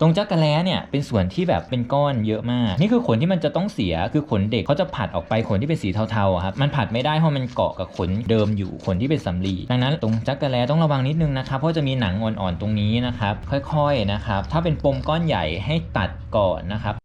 ตรงจักรแล้เนี่ยเป็นส่วนที่แบบเป็นก้อนเยอะมาก นี่คือขนที่มันจะต้องเสียคือขนเด็กเขาจะผัดออกไปขนที่เป็นสีเทาๆครับมันผัดไม่ได้เพราะมันเกาะกับขนเดิมอยู่ขนที่เป็นสำลีดังนั้นตรงจักรแล้ต้องระวังนิดนึงนะครับเพราะจะมีหนังอ่อนๆตรงนี้นะครับค่อยๆนะครับถ้าเป็นปมก้อนใหญ่ให้ตัดก่อนนะครับ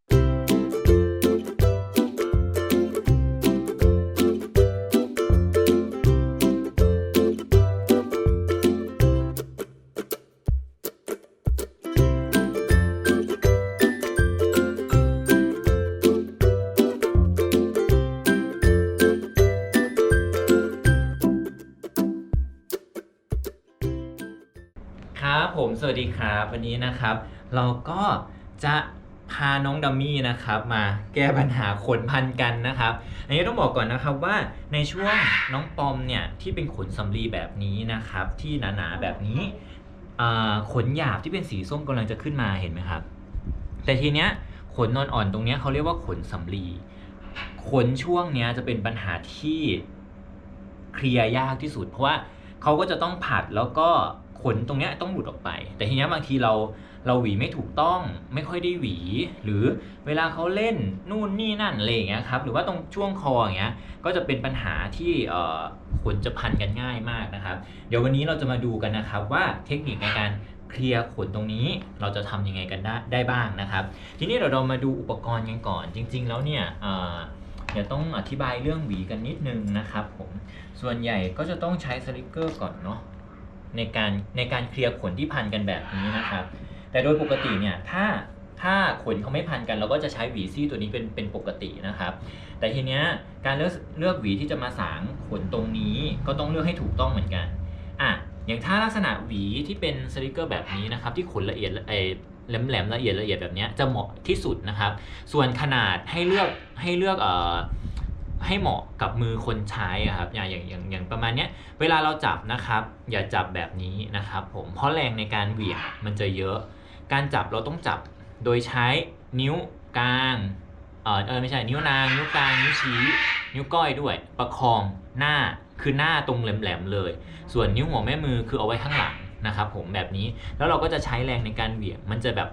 ครับผมสวัสดีครับวันนี้นะครับ เราก็จะพาน้องดัมมี่นะครับ มาแก้ปัญหาขนพันกันนะครับ อันนี้ต้องบอกก่อนนะครับว่าในช่วงน้องปอมเนี่ยที่เป็นขนสำลีแบบนี้นะครับ ที่หนาๆแบบนี้อ่าขนหยาบที่เป็นสีส้มกำลังจะขึ้นมาเห็นไหมครับ แต่ทีเนี้ยขนนอนอ่อนๆตรงเนี้ยเขาเรียกว่าขนสำลีขนช่วงเนี้ยจะเป็นปัญหาที่เคลียร์ยากที่สุด เพราะว่าเขาก็จะต้องผัดแล้วก็ ขนตรงเนี้ยต้องหลุดออกไป แต่ทีเนี้ยบางทีเราเราหวีไม่ถูกต้องไม่ค่อยได้หวี หรือเวลาเขาเล่นนู่นนี่นั่นอะไรอย่างเงี้ยครับหรือว่าตรงช่วงคออย่างเงี้ยก็จะเป็นปัญหาที่ขนจะพันกันง่ายมากนะครับ เดี๋ยววันนี้เราจะมาดูกันนะครับว่าเทคนิคในการเคลียร์ขนตรงนี้เราจะทำยังไงกันได้ได้บ้างนะครับ ทีนี้เดี๋ยวเรามาดูอุปกรณ์กันก่อน จริง ๆ แล้วเนี่ยเดี๋ยวต้องอธิบายเรื่องหวีกันนิดนึงนะครับผมส่วนใหญ่ก็จะต้องใช้สลิกเกอร์ก่อนเนาะ ในการในการเคลียร์ขนที่พันกันแบบนี้นะครับ แต่โดยปกติเนี่ยถ้าถ้าขนเขาไม่พันกันเราก็จะใช้หวีซี่ตัวนี้เป็นเป็นปกตินะครับ แต่ทีเนี้ยการเลือกเลือกหวีที่จะมาสางขนตรงนี้ก็ต้องเลือกให้ถูกต้องเหมือนกันอะอย่างถ้าลักษณะหวีที่เป็นสลิกเกอร์แบบนี้นะครับ ที่ขนละเอียดเอแหลมแหลมๆละเอียดละเอียดแบบนี้จะเหมาะที่สุดนะครับ ส่วนขนาดให้เลือกให้เลือกเอ่อ ให้เหมาะกับมือคนใช้อะครับอย่างอย่างอย่างอย่างประมาณเนี้ยเวลาเราจับนะครับ อย่าจับแบบนี้นะครับผมเพราะแรงในการเหวี่ยงมันจะเยอะ การจับเราต้องจับโดยใช้นิ้วกลางเออเออไม่ใช่นิ้วนาง นิ้วกลางนิ้วชี้ นิ้วก้อยด้วย ประคองหน้าคือหน้าตรงแหลมๆเลย ส่วนนิ้วหัวแม่มือคือเอาไว้ข้างหลังนะครับผมแบบนี้แล้วเราก็จะใช้แรงในการเหวี่ยงมันจะแบบ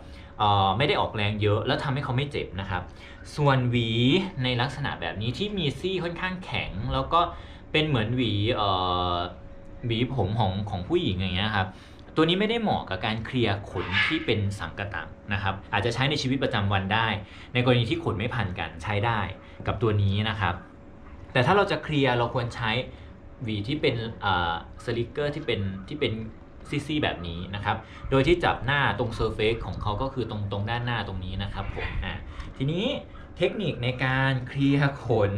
ไม่ได้ออกแรงเยอะ แล้วทำให้เขาไม่เจ็บนะครับ ส่วนหวีในลักษณะแบบนี้ที่มีซี่ค่อนข้างแข็ง แล้วก็เป็นเหมือนหวีหวีผมของของผู้หญิงอย่างเงี้ยครับตัวนี้ไม่ได้เหมาะกับการเคลียร์ขนที่เป็นสังกตังนะครับ อาจจะใช้ในชีวิตประจำวันได้ ในกรณีที่ขนไม่พันกันใช้ได้กับตัวนี้นะครับ แต่ถ้าเราจะเคลียร์เราควรใช้หวีที่เป็นสลิกเกอร์ที่เป็นที่เป็น ซี่ๆแบบนี้นะครับ โดยที่จับหน้าตรงเซอร์เฟซของเขาก็คือตรงตรงด้านหน้าตรงนี้นะครับผมอะทีนี้เทคนิคในการเคลียร์ขน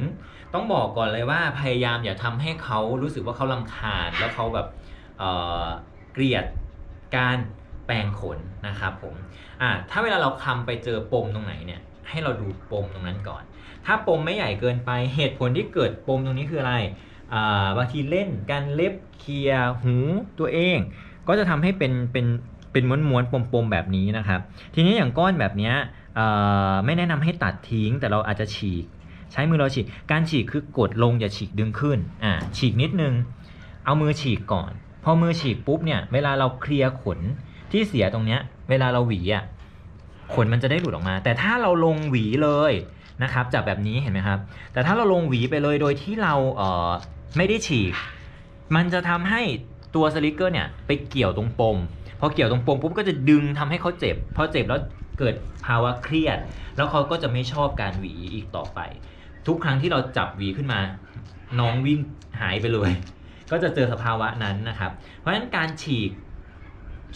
ต้องบอกก่อนเลยว่าพยายามอย่าทำให้เขารู้สึกว่าเขาลำคาญแล้วเขาแบบเออเกลียดการแปรงขนนะครับผมอะถ้าเวลาเราคำไปเจอปมตรงไหนเนี่ยให้เราดูปมตรงนั้นก่อน ถ้าปมไม่ใหญ่เกินไปเหตุผลที่เกิดปมตรงนี้คืออะไรบางทีเล่นการเล็บเคลียร์หูตัวเอง ก็จะทำให้เป็นเป็นเป็นม้วนๆปมๆแบบนี้นะครับ ทีนี้อย่างก้อนแบบนี้ไม่แนะนำให้ตัดทิ้ง แต่เราอาจจะฉีก ใช้มือเราฉีก การฉีกคือกดลงอย่าฉีกดึงขึ้นอ่าฉีกนิดนึง เอามือฉีกก่อน พอมือฉีกปุ๊บเนี่ยเวลาเราเคลียร์ขนที่เสียตรงเนี้ยเวลาเราหวีอะขนมันจะได้หลุดออกมา แต่ถ้าเราลงหวีเลยนะครับจากแบบนี้เห็นไหมครับ แต่ถ้าเราลงหวีไปเลยโดยที่เราเออไม่ได้ฉีก มันจะทำให้ ตัวสลิกเกอร์เนี่ยไปเกี่ยวตรงปมพอเกี่ยวตรงปมปุ๊บก็จะดึงทำให้เขาเจ็บพอเจ็บแล้วเกิดภาวะเครียด แล้วเขาก็จะไม่ชอบการหวีอีกต่อไป ทุกครั้งที่เราจับหวีขึ้นมา น้องวิ่งหายไปเลย ก็จะเจอสภาวะนั้นนะครับ เพราะฉะนั้นการฉีก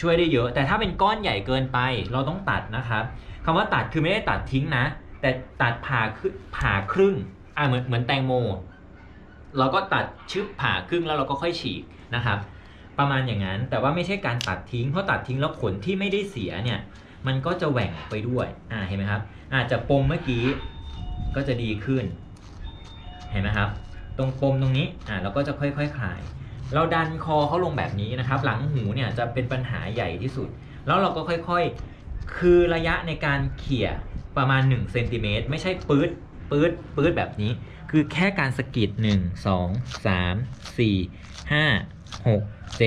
ช่วยได้เยอะ แต่ถ้าเป็นก้อนใหญ่เกินไปเราต้องตัดนะครับคำว่าตัดคือไม่ได้ตัดทิ้งนะ แต่ตัดผ่าครึ่งผ่าครึ่งอ่าเหมือนเหมือนแตงโม เราก็ตัดชึบผ่าครึ่งแล้วเราก็ค่อยฉีกนะครับ ประมาณอย่างนั้น แต่ว่าไม่ใช่การตัดทิ้ง เพราะตัดทิ้งแล้วขนที่ไม่ได้เสียเนี่ย มันก็จะแหว่งไปด้วย อ่า เห็นไหมครับ อาจจะปมเมื่อกี้ก็จะดีขึ้น เห็นไหมครับ ตรงปมตรงนี้ อ่า เราก็จะค่อยๆคคลาย เราดันคอเขาลงแบบนี้นะครับ หลังหูเนี่ยจะเป็นปัญหาใหญ่ที่สุด แล้วเราก็ค่อยๆ คือระยะในการเขี่ยประมาณ1เซนติเมตรไม่ใช่ปื๊ดปื๊ดปื๊ดแบบนี้ คือแค่การสกิด1 2 3 4 5 6 7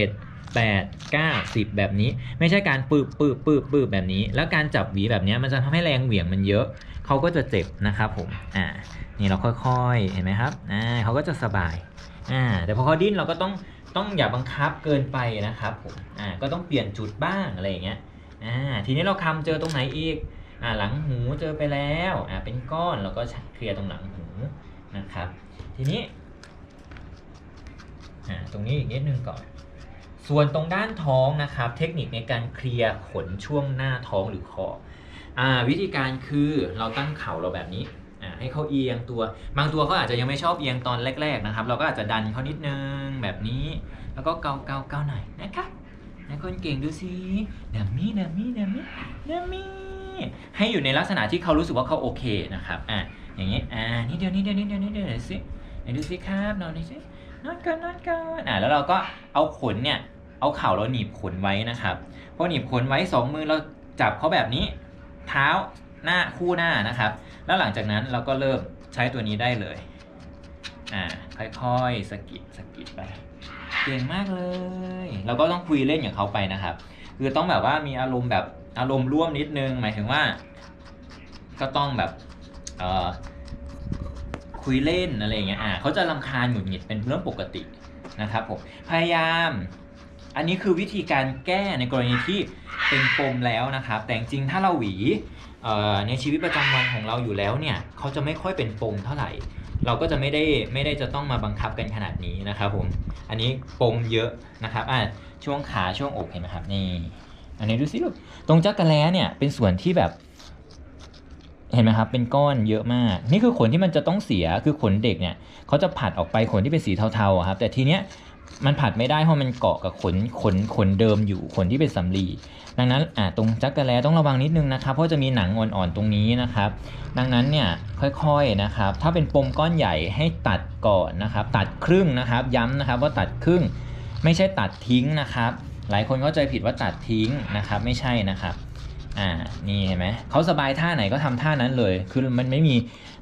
8 9 10 แบบนี้ ไม่ใช่การปืบปืบปืบปืบแบบนี้ แล้วการจับหวีแบบนี้มันจะทำให้แรงเหวี่ยงมันเยอะ เขาก็จะเจ็บนะครับผมอ่านี่เราค่อยๆเห็นไหมครับอ่าเขาก็จะสบายอ่าแต่พอเขาดิ้นเราก็ต้องต้องอย่าบังคับเกินไปนะครับผมอ่าก็ต้องเปลี่ยนจุดบ้างอะไรอย่างเงี้ยอ่าทีนี้เราคำเจอตรงไหนอีกอ่าหลังหูเจอไปแล้วอ่าเป็นก้อนเราก็เคลียร์ตรงหลังหูนะครับ ทีนี้อ่าตรงนี้อีกนิดนึงก่อน ส่วนตรงด้านท้องนะครับ เทคนิคในการเคลียร์ขนช่วงหน้าท้องหรือคออวิธีการคือเราตั้งเข่าเราแบบนี้ให้เขาเอียงตัว บางตัวเขาอาจจะยังไม่ชอบเอียงตอนแรก ๆนะครับ เราก็อาจจะดันเขานิดนึงแบบนี้ แล้วก็เกาเกาเกาหน่อยนะครับนะคนเก่งดูสิดัมมี่ดัมมี่ดัมมี่ดัมมี่ให้อยู่ในลักษณะที่เขารู้สึกว่าเขาโอเคนะครับอ่าอย่างนี้อ่านิดเดียวนิดเดียวนิดเดียวนิดเดียวหน่อยสิไหนดูสิครับนอนดูสินอนก่อนนอนก่อนอ่าแล้วเราก็เอาขนเนี่ย เอาเข่าเราหนีบขนไว้นะครับพอหนีบขนไว้สองมือเราจับเขาแบบนี้ เท้าหน้าคู่หน้านะครับ แล้วหลังจากนั้นเราก็เริ่มใช้ตัวนี้ได้เลยอ่าค่อยๆสกิดสกิดไปเก่งมากเลย เราก็ต้องคุยเล่นกับเขาไปนะครับ คือต้องแบบว่ามีอารมณ์แบบอารมณ์ร่วมนิดนึง หมายถึงว่า ก็ต้องแบบเอ่อคุยเล่นอะไรอย่างเงี้ยอ่าเขาจะรำคาญหงุดหงิดเป็นเรื่องปกตินะครับผมพยายาม อันนี้คือวิธีการแก้ในกรณีที่เป็นปมแล้วนะครับ แต่จริงถ้าเราหวีในชีวิตประจำวันของเราอยู่แล้วเนี่ยเขาจะไม่ค่อยเป็นปมเท่าไหร่ เราก็จะไม่ได้ไม่ได้จะต้องมาบังคับกันขนาดนี้นะครับผมอันนี้ปมเยอะนะครับอะช่วงขาช่วงอกเห็นไหมครับนี่อันนี้ดูสิลูกตรงจักรแล้เนี่ยเป็นส่วนที่แบบ เห็นไหมครับ เป็นก้อนเยอะมาก นี่คือขนที่มันจะต้องเสียคือขนเด็กเนี่ยเขาจะผัดออกไปขนที่เป็นสีเทาๆครับแต่ทีเนี้ย มันผัดไม่ได้เพราะมันเกาะกับขนขนขนเดิมอยู่ขนที่เป็นสำลีดังนั้นอ่าตรงจักรแล้ต้องระวังนิดนึงนะครับ เพราะจะมีหนังอ่อนๆตรงนี้นะครับ ดังนั้นเนี่ยค่อยๆนะครับ ถ้าเป็นปมก้อนใหญ่ให้ตัดก่อนนะครับ ตัดครึ่งนะครับ ย้ำนะครับว่าตัดครึ่ง ไม่ใช่ตัดทิ้งนะครับ หลายคนเข้าใจผิดว่าตัดทิ้งนะครับ ไม่ใช่นะครับอ่านี่เห็นไหมเขาสบายท่าไหนก็ทำท่านั้นเลย คือมันไม่มี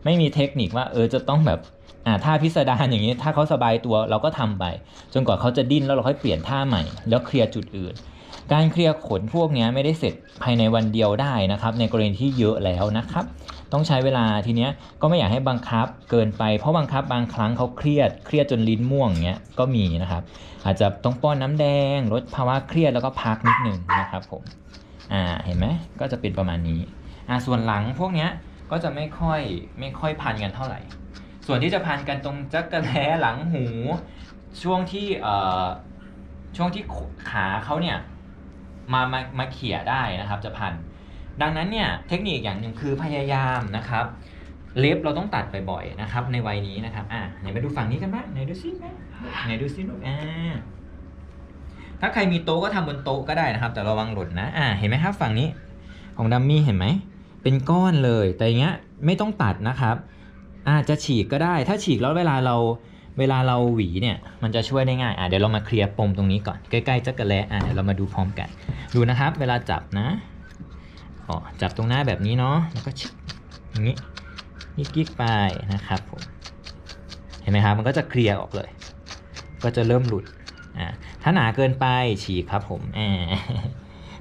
ไม่มีเทคนิคว่าเออจะต้องแบบ อ่าท่าพิสดารอย่างนี้ ถ้าเขาสบายตัวเราก็ทำไป จนกว่าเขาจะดิ้นแล้วเราค่อยเปลี่ยนท่าใหม่ แล้วเคลียร์จุดอื่น การเคลียร์ขนพวกนี้ไม่ได้เสร็จภายในวันเดียวได้นะครับ ในกรณีที่เยอะแล้วนะครับ ต้องใช้เวลาทีเนี้ยก็ไม่อยากให้บังคับเกินไปเพราะบังคับบางครั้งเขาเครียดเครียดจนลิ้นม่วงเงี้ยก็มีนะครับ อาจจะต้องป้อนน้ำแดงลดภาวะเครียดแล้วก็พักนิดนึงนะครับผมอ่าเห็นไหมก็จะเป็นประมาณนี้อ่าส่วนหลังพวกเนี้ยก็จะไม่ค่อยไม่ค่อยพันกันเท่าไหร่ ส่วนที่จะพันกันตรงจักระแล้หลังหู ช่วงที่เอ่อช่วงที่ขาเขาเนี่ยมามามาเขี่ยได้นะครับ จะพัน ดังนั้นเนี่ยเทคนิคอย่างหนึ่งคือพยายามนะครับ เล็บเราต้องตัดบ่อยๆนะครับ ในวัยนี้นะครับอ่าไหนมาดูฝั่งนี้กันบ้างไหนดูซิไหนดูซิลูกอ่าถ้าใครมีโต๊ะก็ทำบนโต๊ะก็ได้นะครับ แต่ระวังหล่นนะอ่าเห็นไหมครับฝั่งนี้ ของดัมมี่เห็นไหมเป็นก้อนเลยแต่อย่างเงี้ยไม่ต้องตัดนะครับ อาจจะฉีกก็ได้ ถ้าฉีกแล้วเวลาเราเวลาเราหวีเนี่ยมันจะช่วยได้ง่ายอ่าเดี๋ยวเรามาเคลียร์ปมตรงนี้ก่อนใกล้ๆจักระแลอ่าเดี๋ยวเรามาดูพร้อมกัน ดูนะครับ เวลาจับนะอ๋อจับตรงหน้าแบบนี้เนาะแล้วก็ชึกอย่างนี้กิ๊กๆไปนะครับผมเห็นไหมครับมันก็จะเคลียร์ออกเลย ก็จะเริ่มหลุดอ่าถ้าหนาเกินไปฉีกครับผมอ่า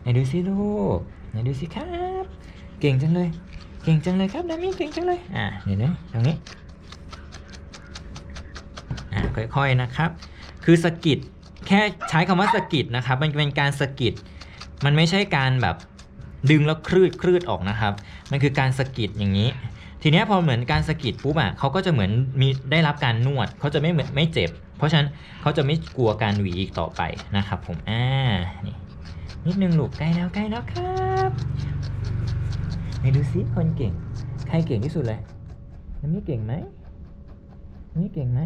ไหนดูสิลูกไหนดูสิครับ เก่งจังเลย เก่งจังเลยครับดามี่เก่งจังเลยอ่าเดี๋ยวนะตรงนี้อ่าค่อยๆนะครับ คือสกิดแค่ใช้คำว่าสกิดนะครับมันเป็นการสกิดมันไม่ใช่การแบบดึงแล้วคลืดคลืดออกนะครับ มันคือการสกิดอย่างนี้ ทีนี้พอเหมือนการสกิดปุ๊บอะเขาก็จะเหมือนมีได้รับการนวดเขาจะไม่เหมือนไม่เจ็บ เพราะฉะนั้นเขาจะไม่กลัวการหวีอีกต่อไปนะครับ ผมอ่านี่นิดนึงลูกใกล้แล้วใกล้แล้วครับ ไหนดูซิคนเก่ง ใครเก่งที่สุดเลยน้ำมี่เก่งไหมน้ำมี่เก่งไหม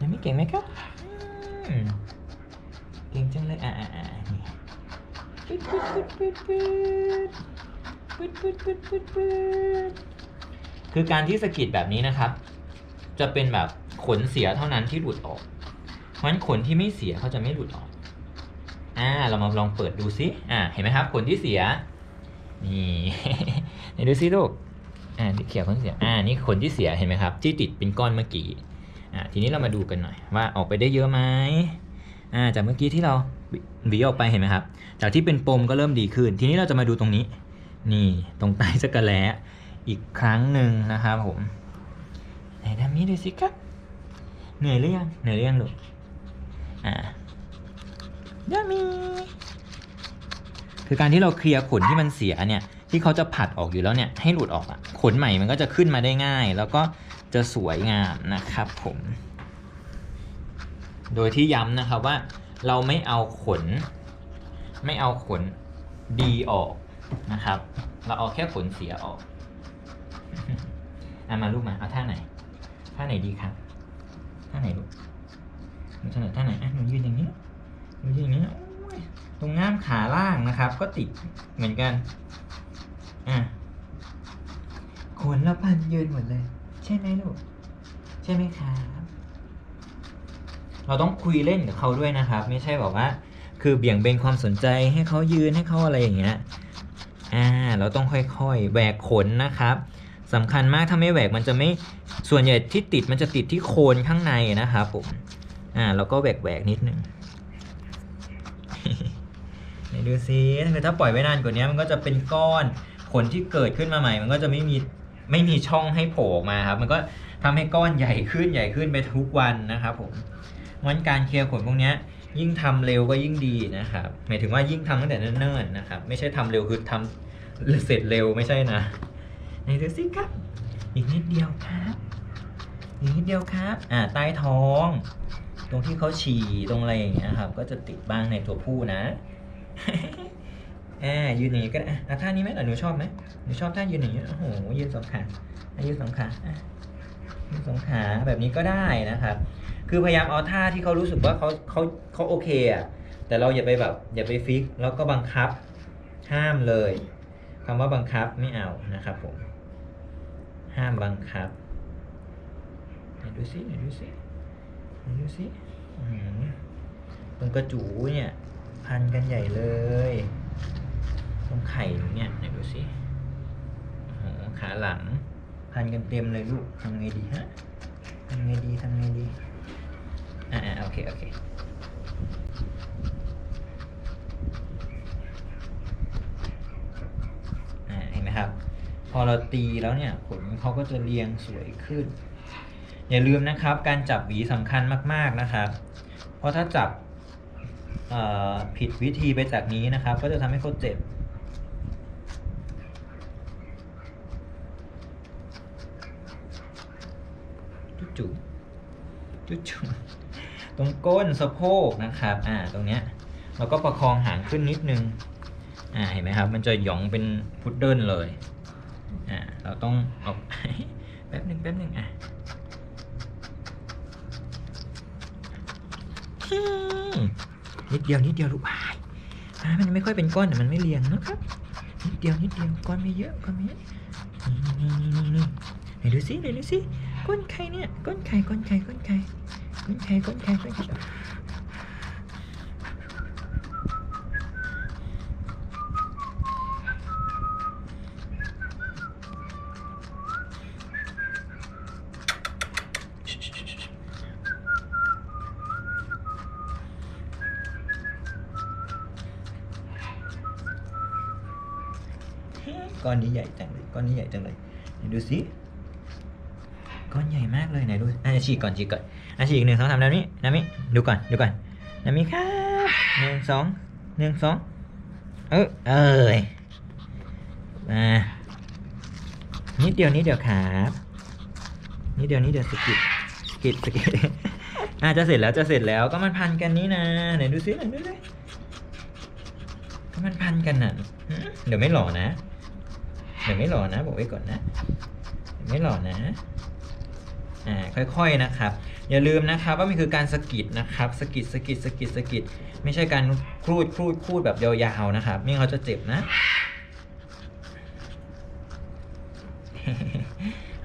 น้ำมี่เก่งไหมครับเก่งจังเลยอ่าอ่าอ่านี่ปึ๊ดปึ๊ดปึ๊ดปึ๊ดปึ๊ดปึ๊ดปึ๊ดปึ๊ดปึ๊ดปึ๊ดคือการที่สะกิดแบบนี้นะครับ จะเป็นแบบขนเสียเท่านั้นที่หลุดออก เพราะฉะนั้นขนที่ไม่เสียเขาจะไม่หลุดออกอ่าเรามาลองเปิดดูซิอ่าเห็นไหมครับ ขนที่เสีย นี่ไหนดูซิลูกอ่าที่เขียวขนเสียอ่านี่ขนที่เสียเห็นไหมครับที่ติดเป็นก้อนเมื่อกี้อ่าทีนี้เรามาดูกันหน่อยว่าออกไปได้เยอะไหมอ่าจากเมื่อกี้ที่เราหวีออกไปเห็นไหมครับจากที่เป็นปมก็เริ่มดีขึ้น ทีนี้เราจะมาดูตรงนี้ นี่ตรงใต้สกกะแลอีกครั้งหนึ่งนะครับผมไหนทำนี้ดูสิครับเหนื่อยหรือยังเหนื่อยหรือยังลูกอ่าดามี คือการที่เราเคลียร์ขนที่มันเสียเนี่ยที่เขาจะผัดออกอยู่แล้วเนี่ยให้หลุดออกอะขนใหม่มันก็จะขึ้นมาได้ง่าย แล้วก็จะสวยงามนะครับผม โดยที่ย้ำนะครับว่าเราไม่เอาขน ไม่เอาขนดีออกนะครับ เราเอาแค่ขนเสียออกเอามาลูกมาเอาท่าไหนท่าไหนดีครับท่าไหนลูกหนูถนัดท่าไหนอะหนูยืนอย่างนี้หนูยืนอย่างนี้ ตรงง่ามขาล่างนะครับ ก็ติดเหมือนกันอะขนเราพันยืนหมดเลย ใช่ไหมลูก ใช่ไหมครับ เราต้องคุยเล่นกับเขาด้วยนะครับ ไม่ใช่แบบว่า คือเบี่ยงเบนความสนใจให้เขายืนให้เขาอะไรอย่างเงี้ยอ่าเราต้องค่อยๆแหวกขนนะครับสำคัญมากถ้าไม่แหวกมันจะไม่ส่วนใหญ่ที่ติดมันจะติดที่โคนข้างในนะครับผมอ่าเราก็แหวกแหวกนิดนึง ดูซิคือถ้าปล่อยไว้นานกว่านี้มันก็จะเป็นก้อนขนที่เกิดขึ้นมาใหม่ มันก็จะไม่มีไม่มีช่องให้โผล่ออกมาครับ มันก็ทำให้ก้อนใหญ่ขึ้นใหญ่ขึ้นไปทุกวันนะครับผมเพราะฉะนั้นการเคลียร์ขนพวกนี้ยิ่งทำเร็วก็ยิ่งดีนะครับ หมายถึงว่ายิ่งทำตั้งแต่เนิ่นๆนะครับ ไม่ใช่ทำเร็วคือทำเสร็จเร็วไม่ใช่นะไหนดูสิครับ อีกนิดเดียวครับอีกนิดเดียวครับอ่าใต้ท้อง ตรงที่เขาฉี่ตรงอะไรอย่างเงี้ยครับ ก็จะติดบ้างในตัวผู้นะ อ่ายืนอย่างนี้ก็ได้อะท่านี้ไหมล่ะหนูชอบไหมหนูชอบท่ายืนอย่างนี้โอ้โหยืนสองขายืนสองขายืนสองขาแบบนี้ก็ได้นะครับ คือพยายามเอาท่าที่เขารู้สึกว่าเขาเขาเขาโอเคอะแต่เราอย่าไปแบบอย่าไปฟิกแล้วก็บังคับห้ามเลยคำว่าบังคับไม่เอานะครับผมห้ามบังคับดูสิดูสิดูสิอื้อหือตรงกระจูเนี่ย พันกันใหญ่เลยตรงไข่ตรงเนี่ยไหนดูสิโอ้โหขาหลัง พันกันเต็มเลยลูกทำไงดีฮะทำไงดีทำไงดีอ่าโอเค โอเคเห็นไหมครับ พอเราตีแล้วเนี่ยขนเขาก็จะเรียงสวยขึ้น อย่าลืมนะครับ การจับหวีสำคัญมากๆนะครับ เพราะถ้าจับ ผิดวิธีไปจากนี้นะครับ ก็จะทำให้เขาเจ็บ จุ๊จุ๊จุ๊จุตรงก้นสะโพกนะครับ อ่า ตรงเนี้ยเราก็ประคองหางขึ้นนิดนึง อ่า เห็นไหมครับ มันจะหยองเป็นพุดเดิ้ลเลย อ่า เราต้องเอาแป๊บหนึ่งแป๊บหนึ่งอะอ นิดเดียวนิดเดียวลูกพายอ่ามันไม่ค่อยเป็นก้อนแต่มันไม่เรียงนะครับนิดเดียวนิดเดียวก้อนไม่เยอะก้อนไม่เยอะนี่นี่นี่นี่ไหนดูสิไหนดูสิก้อนไข่เนี่ยก้อนไข่ก้อนไข่ก้อนไข่ก้อนไข่ก้นไข่ก้นไข่ก้ อนนี้ใหญ่จังเลยก้อนนี้ใหญ่จังเลยไหนดูสิก้อนใหญ่มากเลยไหนดูอะฉีกก่อนฉีกก่อนอะฉีกหนึ่งสองสามนามินามิดูก่อนดูก่อนนามิครับหนึ่งสองหนึ่งสองเออเอ้ยมานิดเดียวนิดเดียวครับนิดเดียวนิดเดียวสะกิดสะกิดสะกิดอะจะเสร็จแล้วจะเสร็จแล้วก็มันพันกันนี่นะไหนดูสิไหนดูสิก็มันพันกันน่ะเดี๋ยวไม่หล่อนะ เดี๋ยวไม่หล่อนะบอกไว้ก่อนนะเดี๋ยวไม่หล่อนะอ่าค่อยๆนะครับ อย่าลืมนะครับว่ามันคือการสกิดนะครับสกิดสกิดสกิดสกิดไม่ใช่การครูดครูดครูดแบบยาวๆนะครับไม่งั้นเขาจะเจ็บนะ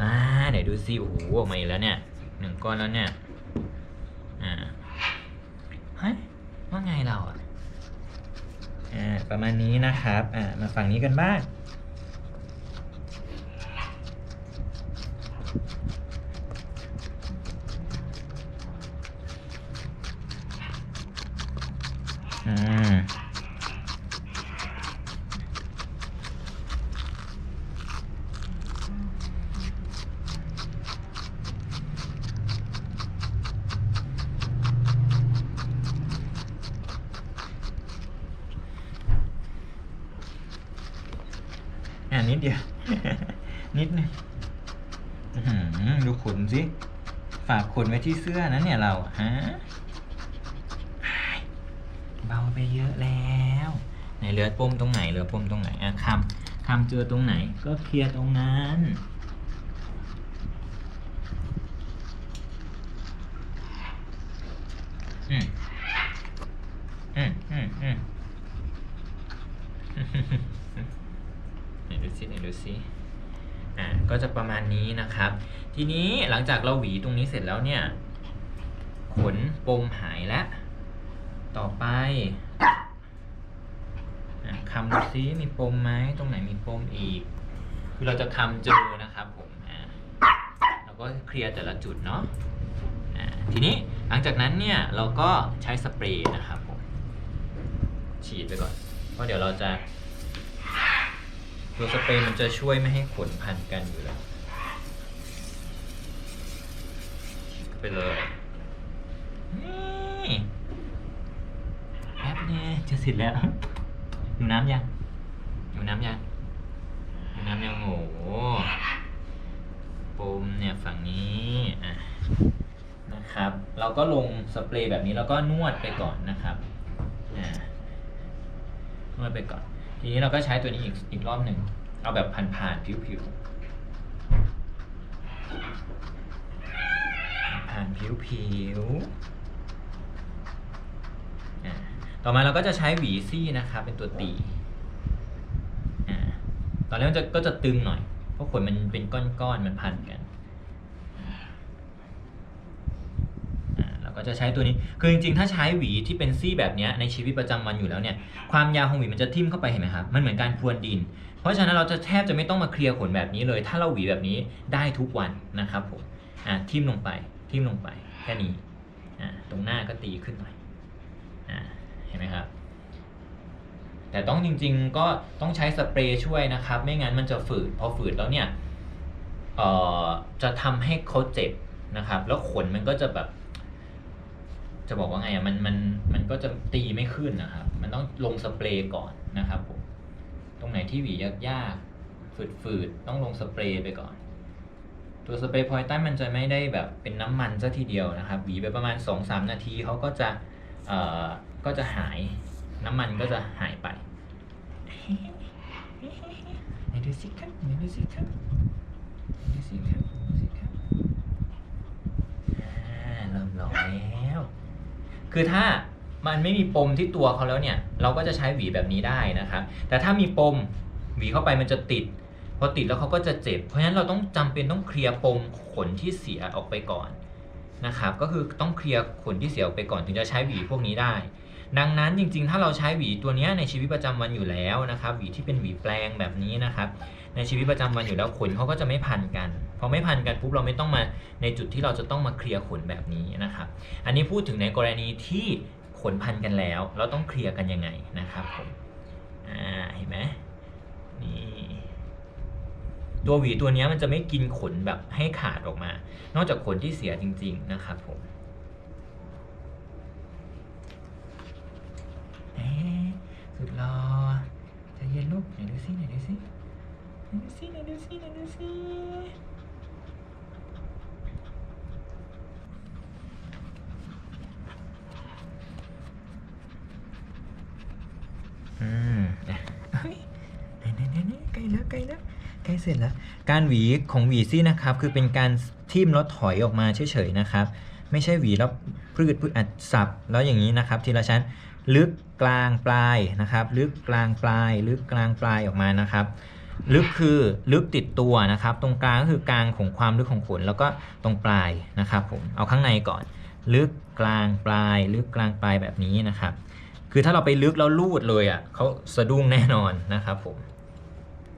อ่าเดี๋ยวดูซิโอ้โหออกมาอีกแล้วเนี่ยหนึ่งก้อนแล้วเนี่ยอ่าเฮ้ยว่าไงเราอะอ่าประมาณนี้นะครับอ่ามาฝั่งนี้กันบ้าง อ่านิดเดียว นิดนึงอื้อหือดูขนสิ ฝากขนไว้ ที่เสื้อนะเนี่ยเราฮะเบาไปเยอะแล้วไหนเหลือปมตรงไหนเหลือปมตรงไหนอะคำคำเจอตรงไหน ก็เคลียร์ตรงนั้นอืมอืมอืมอืมไหนดูซิไหนดูซิอ่าก็จะประมาณนี้นะครับ ทีนี้หลังจากเราหวีตรงนี้เสร็จแล้วเนี่ย ขนปมหายแล้ว ต่อไปคำดูซิมีปมไหมตรงไหนมีปมอีก คือเราจะคำเจอนะครับผมเราก็เคลียร์แต่ละจุดเนาะทีนี้หลังจากนั้นเนี่ยเราก็ใช้สเปรย์นะครับผมฉีดไปก่อน เพราะเดี๋ยวเราจะตัวสเปรย์มันจะช่วยไม่ให้ขนพันกันอยู่แล้ว ไปเลยนี่แป๊บเนี่ยจะเสร็จแล้ว อยู่น้ำยัง อยู่น้ำยัง อยู่น้ำยังโอ้โหปมเนี่ยฝั่งนี้อะนะครับ เราก็ลงสเปรย์แบบนี้แล้วก็นวดไปก่อนนะครับนวดไปก่อน ทีนี้เราก็ใช้ตัวนี้อีกอีกรอบหนึ่ง เอาแบบผ่านๆผิวๆ ผ่านผิวๆต่อมาเราก็จะใช้หวีซี่นะครับเป็นตัวตีอตอนแรกมันจะก็จะตึงหน่อย เพราะขนมันเป็นก้อนๆมันพันกันเราก็จะใช้ตัวนี้ คือจริงๆ ถ้าใช้หวีที่เป็นซี่แบบนี้ในชีวิตประจำวันอยู่แล้วเนี่ย ความยาวของหวีมันจะทิ่มเข้าไปเห็นไหมครับ มันเหมือนการพรวนดิน เพราะฉะนั้นเราจะแทบจะไม่ต้องมาเคลียร์ขนแบบนี้เลย ถ้าเราหวีแบบนี้ได้ทุกวันนะครับผม อ่าทิ่มลงไป ทิ่มลงไปแค่นี้ตรงหน้าก็ตีขึ้นหน่อยเห็นไหมครับ แต่ต้องจริงๆก็ต้องใช้สเปรย์ช่วยนะครับ ไม่งั้นมันจะฝืดพอฝืดแล้วเนี่ยจะทำให้เขาเจ็บนะครับ แล้วขนมันก็จะแบบ จะบอกว่าไงอะมันมันมันก็จะตีไม่ขึ้นนะครับ มันต้องลงสเปรย์ก่อนนะครับผมตรงไหนที่หวียากๆฝืดๆต้องลงสเปรย์ไปก่อน ตัวสเปรย์พอยตันมันจะไม่ได้แบบเป็นน้ำมันซะทีเดียวนะครับหวีไปประมาณ 2-3 นาทีเขาก็จะเอ่อก็จะหายน้ำมันก็จะหายไปไหนดูสิครับไหนดูสิครับไหนดูสิครับดูสิครับเริ่มร้อนแล้ว คือถ้ามันไม่มีปมที่ตัวเขาแล้วเนี่ย เราก็จะใช้หวีแบบนี้ได้นะครับ แต่ถ้ามีปมหวีเข้าไปมันจะติด พอติดแล้วเขาก็จะเจ็บ เพราะฉะนั้นเราต้องจำเป็นต้องเคลียร์ปมขนที่เสียออกไปก่อนนะครับ ก็คือต้องเคลียร์ขนที่เสียออกไปก่อนถึงจะใช้หวีพวกนี้ได้ ดังนั้นจริงๆ ถ้าเราใช้หวีตัวนี้ในชีวิตประจำวันอยู่แล้วนะครับ หวีที่เป็นหวีแปลงแบบนี้นะครับ ในชีวิตประจำวันอยู่แล้วขนเขาก็จะไม่พันกัน พอไม่พันกันปุ๊บเราไม่ต้องมาในจุดที่เราจะต้องมาเคลียร์ขนแบบนี้นะครับ อันนี้พูดถึงในกรณีที่ขนพันกันแล้ว เราต้องเคลียร์กันยังไงนะครับผม อ่า เห็นไหมนี่ ตัวหวีตัวนี้มันจะไม่กินขนแบบให้ขาดออกมา นอกจากขนที่เสียจริง ๆ นะครับผมสุดรอจะเย็นลูกไหนดูซิไหนดูซิไหนดูซิไหนดูซิไหนดูซิอืมอะเฮ้ยไหนไหนไหนไหนใกล้แล้วใกล้แล้ว ใกล้เสร็จแล้ว การหวีของหวีซี่นะครับ คือเป็นการทิ่มแล้วถอยออกมาเฉยๆนะครับ ไม่ใช่หวีแล้วพืดพืดอัดสับแล้วอย่างนี้นะครับ ทีละชั้นลึกกลางปลายนะครับ ลึกกลางปลาย ลึกกลางปลายออกมานะครับ ลึกคือลึกติดตัวนะครับ ตรงกลางก็คือกลางของความลึกของขนแล้วก็ตรงปลายนะครับ ผมเอาข้างในก่อน ลึกกลางปลาย ลึกกลางปลายแบบนี้นะครับ คือถ้าเราไปลึกแล้วลูดเลยอะเขาสะดุ้งแน่นอนนะครับผม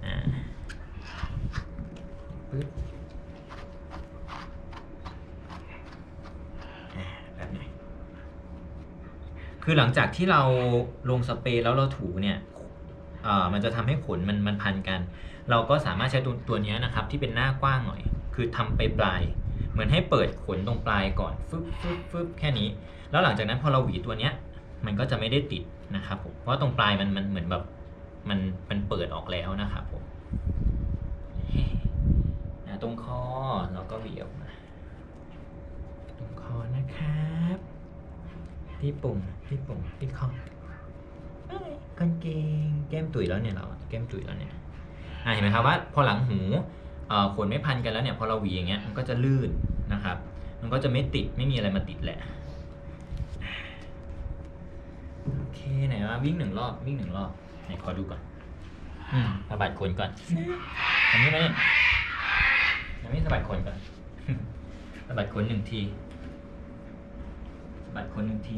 อ่า ปึ๊บแบบนี้คือหลังจากที่เราลงสเปรย์แล้วเราถูเนี่ยเอ่อมันจะทำให้ขนมันมันพันกัน เราก็สามารถใช้ตัวตัวนี้นะครับ ที่เป็นหน้ากว้างหน่อย คือทำไปปลาย เหมือนให้เปิดขนตรงปลายก่อนฟึบฟึบฟึบแค่นี้ แล้วหลังจากนั้นพอเราหวีตัวเนี้ย มันก็จะไม่ได้ติดนะครับผมเพราะตรงปลายมันมันเหมือนแบบมันมันเปิดออกแล้วนะครับผม ก็หวีออกมาตรงคอนะครับที่ปุ่มที่ปุ่มที่คอเอ้ยกางเกงแก้มตุยแล้วเนี่ยเราอะแก้มตุยแล้วเนี่ยอะเห็นไหมครับว่าพอหลังหูเอ่อขนไม่พันกันแล้วเนี่ยพอเราหวีอย่างเงี้ยมันก็จะลื่นนะครับ มันก็จะไม่ติดไม่มีอะไรมาติดแหละโอเคไหนว่าวิ่งหนึ่งรอบวิ่งหนึ่งรอบไหนขอดูก่อน อืมสะบัดขนก่อนอันนี้ไหมเนี่ยอันนี้สะบัดขนก่อนสะบัดขนหนึ่งทีสะบัดขนหนึ่งที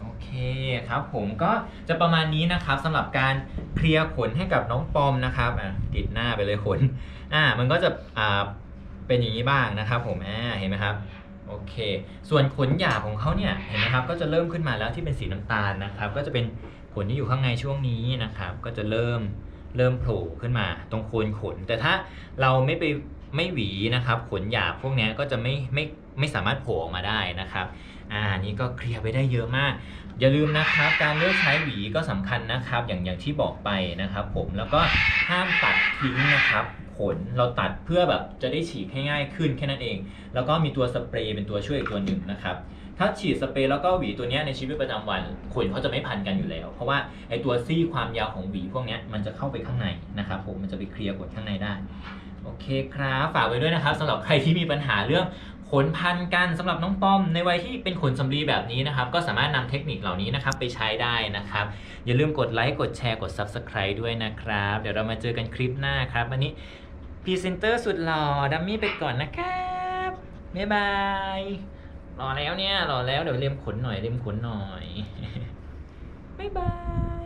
โอเคครับผมก็จะประมาณนี้นะครับสำหรับการเคลียร์ขนให้กับน้องปอมนะครับอะติดหน้าไปเลยขนอ่ามันก็จะอ่าเป็นอย่างนี้บ้างนะครับผมอ่าเห็นไหมครับ เค ส่วนขนหยาบของเขาเนี่ยเห็นไหมครับก็จะเริ่มขึ้นมาแล้วที่เป็นสีน้ำตาลนะครับก็จะเป็นขนที่อยู่ข้างในช่วงนี้นะครับก็จะเริ่มเริ่มโผล่ขึ้นมาตรงโคนขน แต่ถ้าเราไม่ไปไม่หวีนะครับขนหยาบพวกนี้ก็จะไม่ไม่ไม่สามารถโผล่ออกมาได้นะครับอ่านี่ก็เคลียร์ไปได้เยอะมาก อย่าลืมนะครับ การเลือกใช้หวีก็สำคัญนะครับ อย่างอย่างที่บอกไปนะครับ ผมแล้วก็ห้ามตัดทิ้งนะครับ ขน เราตัดเพื่อแบบจะได้ฉีกให้ง่ายขึ้นแค่นั้นเอง แล้วก็มีตัวสเปรย์เป็นตัวช่วยอีกตัวหนึ่งนะครับถ้าฉีดสเปรย์แล้วก็หวีตัวนี้ในชีวิตประจำวันขนเขาจะไม่พันกันอยู่แล้ว เพราะว่าไอตัวซี่ความยาวของหวีพวกนี้มันจะเข้าไปข้างในนะครับผมมันจะไปเคลียร์ขนข้างในได้โอเคครับฝากไว้ด้วยนะครับสำหรับใครที่มีปัญหาเรื่องขนพันกันสำหรับน้องป้อม ในวัยที่เป็นขนสำลีแบบนี้นะครับ ก็สามารถนำเทคนิคเหล่านี้นะครับไปใช้ได้นะครับ อย่าลืมกดไลค์กดแชร์กด Subscribe ด้วยนะครับ เดี๋ยวเรามาเจอกันคลิปหน้าครับวันนี้ พรีเซนเตอร์สุดหล่อดัมมี่ไปก่อนนะครับบ๊ายบายรอแล้วเนี่ยรอแล้วเดี๋ยวเลียมขนหน่อยเลียมขนหน่อยบ๊ายบาย